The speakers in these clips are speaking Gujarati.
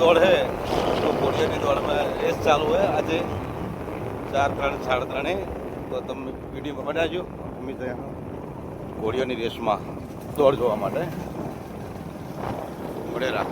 દોડ છે. તો ઘોડિયાની દોડમાં રેસ ચાલુ છે. આજે ચાર ત્રણ, સાડા ત્રણે. તો તમે વીડિયો બનાવજો. અમે તો ઘોડીઓની રેસમાં દોડ જોવા માટે વડેરા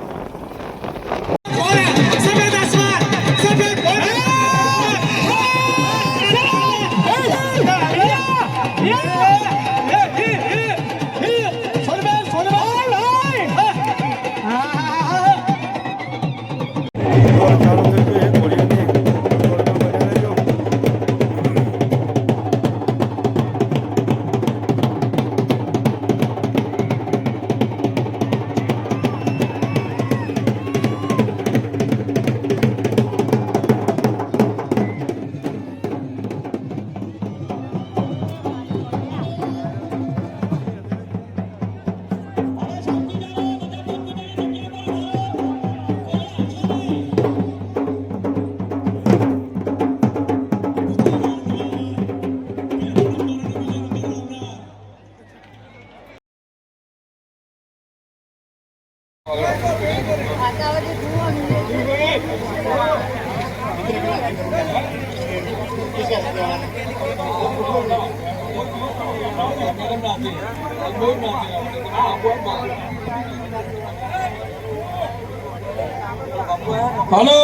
હલો.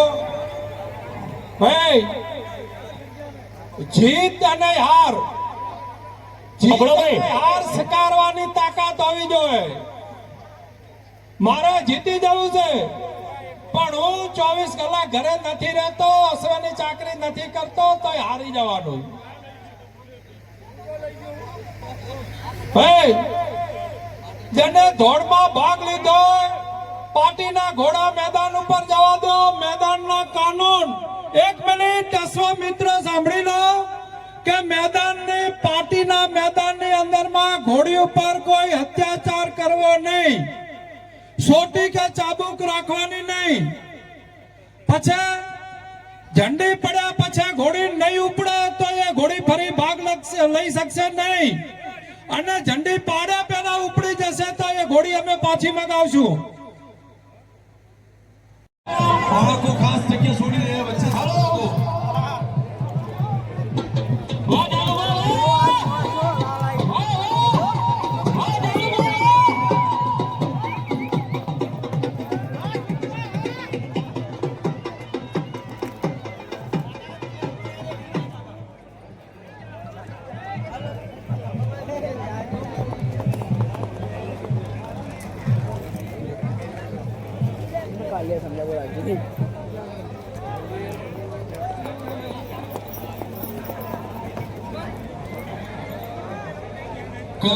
ભાઈ જીત અને હાર. જીત હાર સ્વીકારવાની તાકાત હોવી જોઈએ. મારે જીતી જવું છે. પણ હું ચોવીસ કલાક ઘરે નથી રહેતો અશ્વની ચાકરી નથી કરતો તો હારી જવાનું. જેને દોડમાં ભાગ લીધો પાર્ટીના ઘોડા મેદાન ઉપર જવા દો. મેદાનના કાનૂન. એક મિનિટ અશ્વમિત્ર સાંભળી લો. કે મેદાનની પાર્ટીના મેદાનની અંદરમાં ઘોડી ઉપર કોઈ અત્યાચાર કરવો નહીં. સોટી કે ચાબુક રાખવાની નહીં. પછી ઝંડી પડ્યા પછી ઘોડી નહીં ઉપડે તો એ ઘોડી ફરી ભાગ લઈ શકશે નહીં. અને ઝંડી પાડ્યા પેલા ઉપડી જશે તો એ ઘોડી અમે પાછી મગાવશું.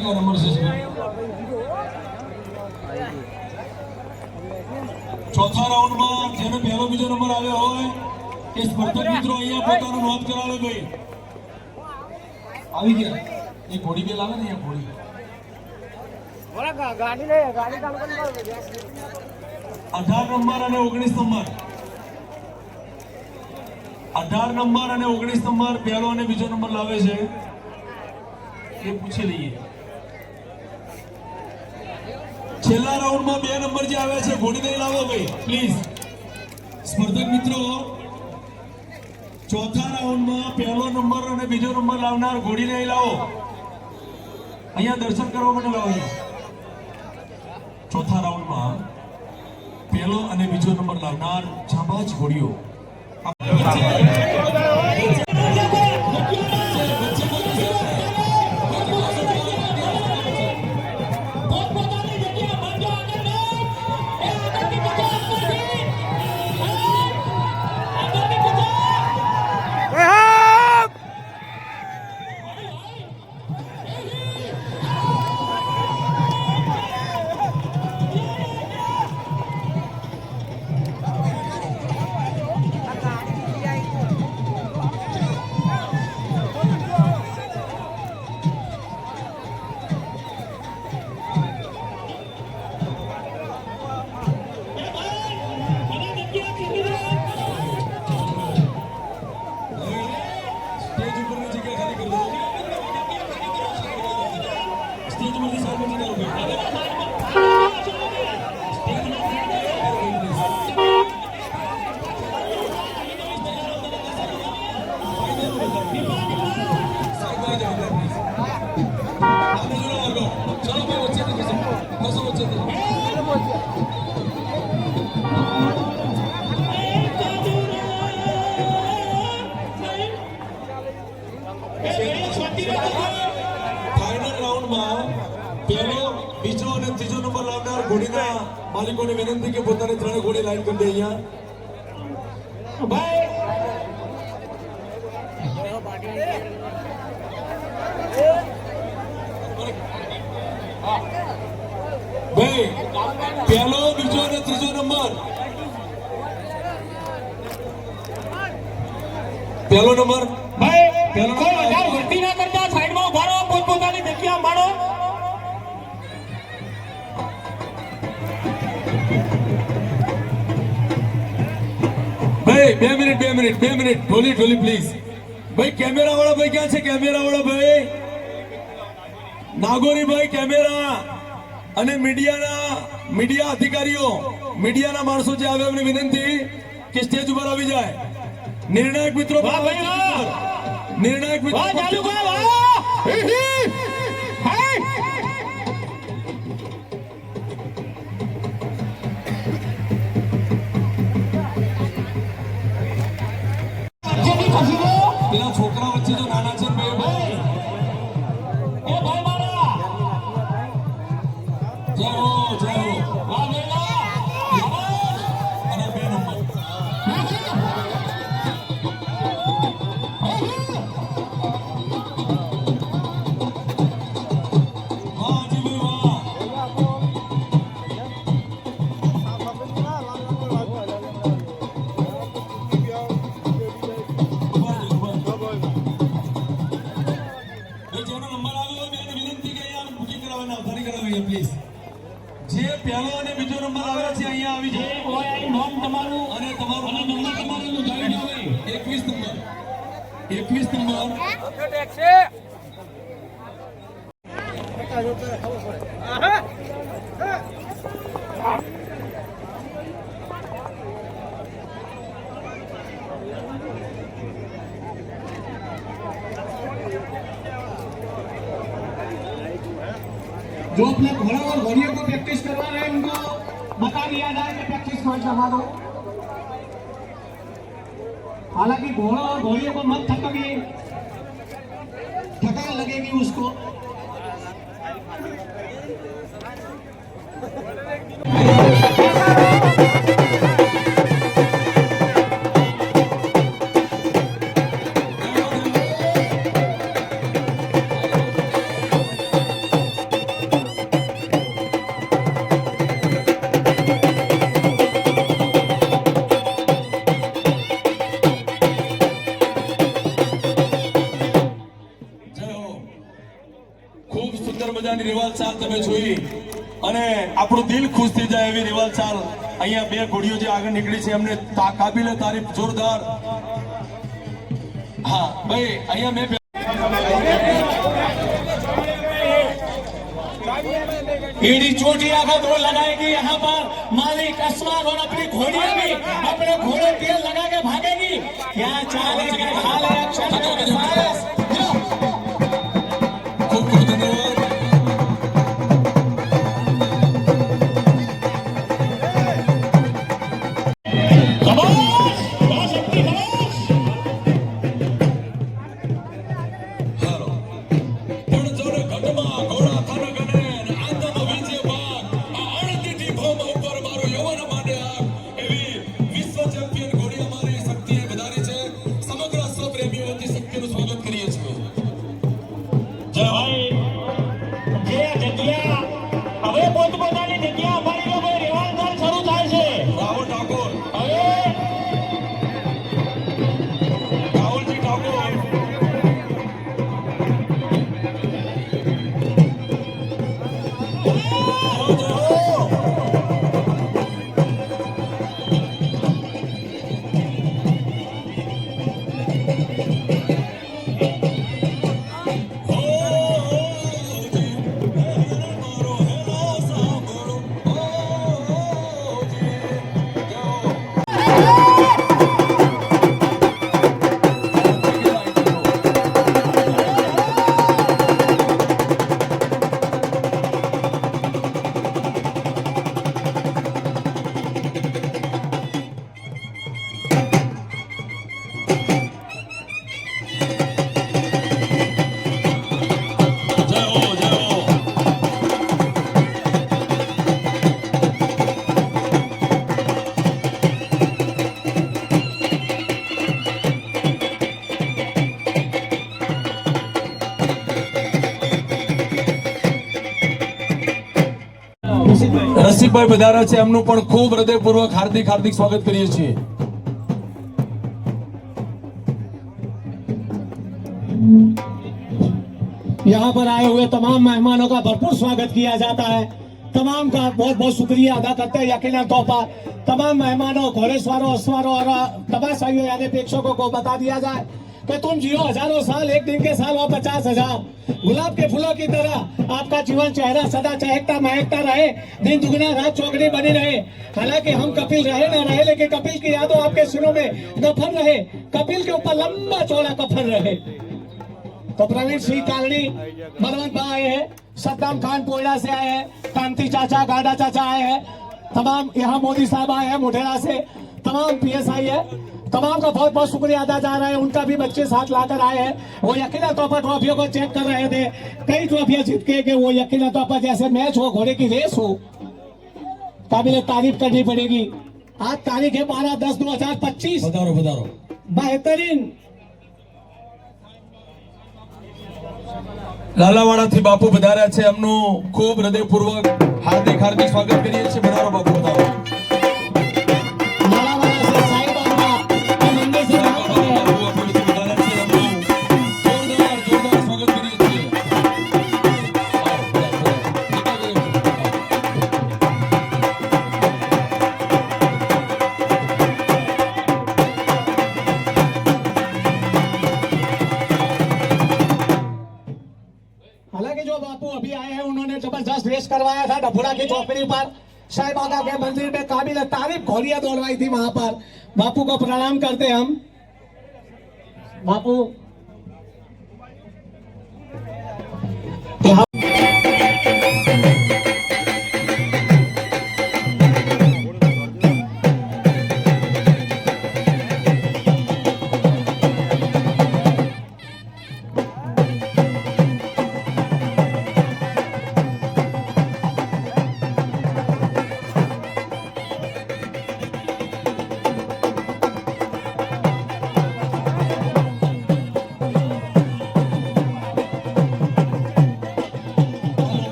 કયા નંબર છે ચોથા રાઉન્ડમાં જેનો પહેલો બીજો નંબર આવ્યો હોય એ સ્પર્ધક મિત્રો અહીંયા પોતાનો નોંધ કરાવે ભાઈ. આવી ગયા. એ ઘોડી બે લાવે ને અહીંયા ઘોડી. અઢાર નંબર અને ઓગણીસ નંબર અઢાર નંબર અને ઓગણીસ નંબર પહેલો અને બીજો નંબર લાવે છે. એ પૂછી લઈએ. છેલ્લા રાઉન્ડમાં બે નંબર જે આવે છે ઘોડી દઈ લાવો ભાઈ, પ્લીઝ. સ્પર્ધક મિત્રો, ચોથા રાઉન્ડમાં પહેલો નંબર અને બીજો નંબર લાવનાર ઘોડી દઈ લાવો. અહીંયા દર્શન કરવા માટે લાવો ચોથા રાઉન્ડમાં પહેલો અને બીજો નંબર લાવનાર જાંબાજ ઘોડીઓ માલિકોને વિનંતી કે પોતાની ત્રણે ઘોડી લાઈન કરી દે અહીંયા. ભાઈ ભાઈ પહેલો, બીજો અને ત્રીજો નંબર. પહેલો નંબર. ભાઈ પેલો બે મિનિટ બે મિનિટ બે મિનિટ. ઢોલી ઢોલી પ્લીઝ ભાઈ કેમેરા વાળા ભાઈ ક્યાં છે? કેમેરા વાળા ભાઈ? નાગોરી ભાઈ કેમેરા. અને મીડિયાના મીડિયા અધિકારીઓ મીડિયાના માણસો જે આવે એમને વિનંતી કે સ્ટેજ ઉપર આવી જાય. નિર્ણાયક મિત્રો નિર્ણાયક મિત્રો પેલા છોકરા नंबर। जो अपने घोड़ों और घोड़ियों को प्रैक्टिस करवा रहे हैं, उनको बता दिया जाए कि प्रैक्टिस कौन सा हालाँकि घोड़ों और घोड़ियों को मत थकाइए थकान लगेगी उसको અહીંયા બે ઘોડીઓ જે આગળ નીકળી છે એમને તા- કાબિલે તારીફ જોરદાર હા ભાઈ અહીંયા મેં एडी चोटियां का दौड़ लगाएगी यहाँ पर मालिक असमान और अपनी घोड़ियां भी अपने घोड़े तेल लगा के भागेगी क्या चाल है क्या हाल है अक्षर ખૂબ ખૂબ કૌશિકભાઈ વધારા છે એમનું પણ ખૂબ હૃદયપૂર્વક હાર્દિક હાર્દિક સ્વાગત કરીએ છીએ यहाँ पर आए हुए तमाम मेहमानों का भरपूर स्वागत किया जाता है तमाम का बहुत बहुत शुक्रिया अदा करते हैं यकीनन तौर पर तमाम मेहमानों घोड़ेसवारों अस्वारों और तमाशाइयों यानी प्रेक्षकों को बता दिया जाए कि तुम जियो हज़ारों साल, एक दिन के साल और पचास हज़ार। गुलाब के फूलों की तरह आपका जीवन, चेहरा सदा चहकता महकता रहे, दिन दुगना, रात चौगनी बनी रहे। हालाँकि हम कपिल रहे ना रहे, लेकिन कपिल की यादों आपके सिरों में दफन रहे। कपिल के ऊपर लंबा चौड़ा कफन रहे। तो प्रवीण सिंह कालनी बलवंत आए हैं, सद्दाम खान कोयला से आए हैं, कांति चाचा, गाडा चाचा आए हैं, तमाम यहाँ मोदी साहब आए हैं, मोढेरा से, तमाम पीएसआई है। तमाम का बहुत बहुत शुक्रिया अदा जा रहा है उनका भी बच्चे साथ लाकर आए हैं वो यकीन तौर पर ट्रॉफियों को चेक कर रहे थे कई ट्रॉफियां जीत के कि वो यकीन तौर पर जैसे मैच हो घोड़े की रेस हो काबिल तारीफ करनी पड़ेगी आज तारीख है बारह दस दो हजार पच्चीस વધારો વધારો बेहतरीन લાલાવાડાથી બાપુ વધાર્યા છે એમનું ખૂબ હૃદયપૂર્વક હાર્દિક હાર્દિક સ્વાગત કરીએ છીએ વધારો બાપુ વધારો हालाँकि जो बापू अभी आए हैं, उन्होंने ज़बरदस्त रेस करवाया था डबुरा की चौकड़ी पर। साईं बाबा के मंदिर में काबिल तारीफ़ घोड़ियाँ दौड़वाई थी वहाँ पर। बापू को प्रणाम करते हम। बापू।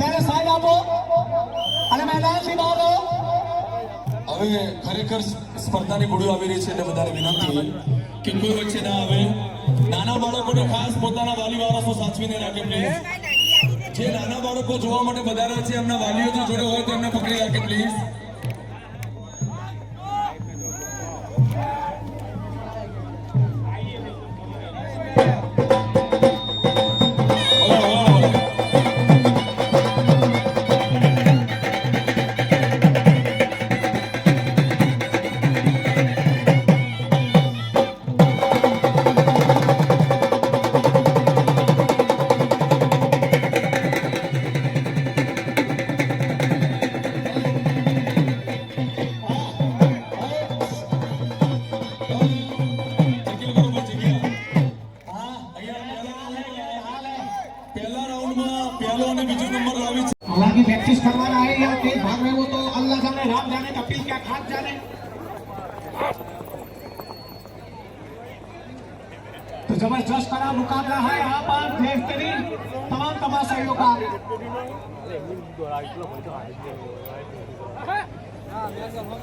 ત્યારે સાહેબ આપો. અને મેદાનથી બહાર હવે ખરેખર સ્પર્ધાની ગોળીઓ આવી છે એટલે બધાને વિનંતી કે કોઈ વચ્ચે ના આવે. નાના બાળકોને ખાસ પોતાના વાલી સાચવીને રાખે પ્લીઝ જે નાના બાળકો જોવા માટે વધારે છે, એમના વાલીઓ જો જોડે હોય તો એમને પકડી રાખે પ્લીઝ પહેલા રાઉન્ડમાં પહેલો અને બીજો નંબર લાવી છે हालांकि प्रैक्टिस करवाना है या तेज भाग रहे हो तो अल्लाह जाने राम जाने कपिल क्या खान जाने तो जबरदस्त कड़ा मुकाबला है यहाँ पर बेहतरीन तमाम तमाशाइयों का हाँ सुपर